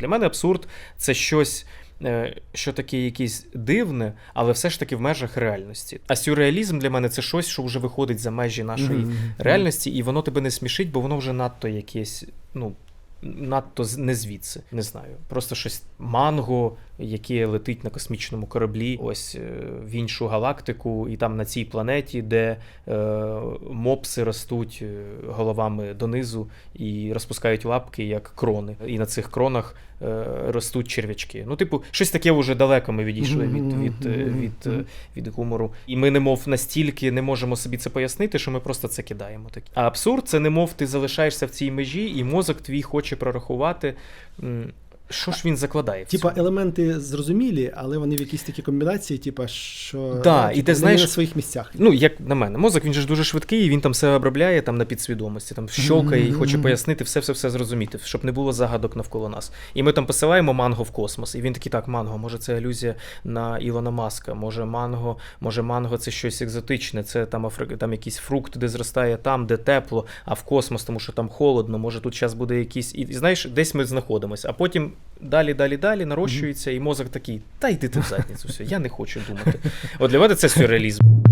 Для мене абсурд це щось, е, що таке якесь дивне, але все ж таки в межах реальності. А сюрреалізм для мене це щось, що вже виходить за межі нашої Мгм. реальності, і воно тебе не смішить, бо воно вже надто якесь, ну. Надто не звідси, не знаю. Просто щось манго, яке летить на космічному кораблі, ось е, в іншу галактику, і там на цій планеті, де е, мопси ростуть е, головами донизу і розпускають лапки, як крони. І на цих кронах ростуть черв'ячки. Ну, типу, щось таке вже далеко ми відійшли від, від, від, е, від гумору. І ми, немов настільки не можемо собі це пояснити, що ми просто це кидаємо. А абсурд це немов ти залишаєшся в цій межі, і мозок твій хоче прорахувати. Що ж він закладає? Типа елементи зрозумілі, але вони в якійсь такі комбінації, типа, що Да, і ти знаєш- на своїх місцях. Ну, як на мене, мозок він же дуже швидкий, і він там все обробляє там на підсвідомості, там щолкає і хоче пояснити все, все, все зрозуміти, щоб не було загадок навколо нас. І ми там посилаємо манго в космос, і він такий, так, манго, може це алюзія на Ілона Маска, може манго, може манго це щось екзотичне, це там, афри... там якийсь фрукт, де зростає там, де тепло, а в космос, тому що там холодно, може тут зараз буде якийсь. І знаєш, десь ми знаходимося, а потім далі, далі, далі нарощується, і мозок такий, та йди ти в задницю, все, я не хочу думати. От для мене це сюрреалізм.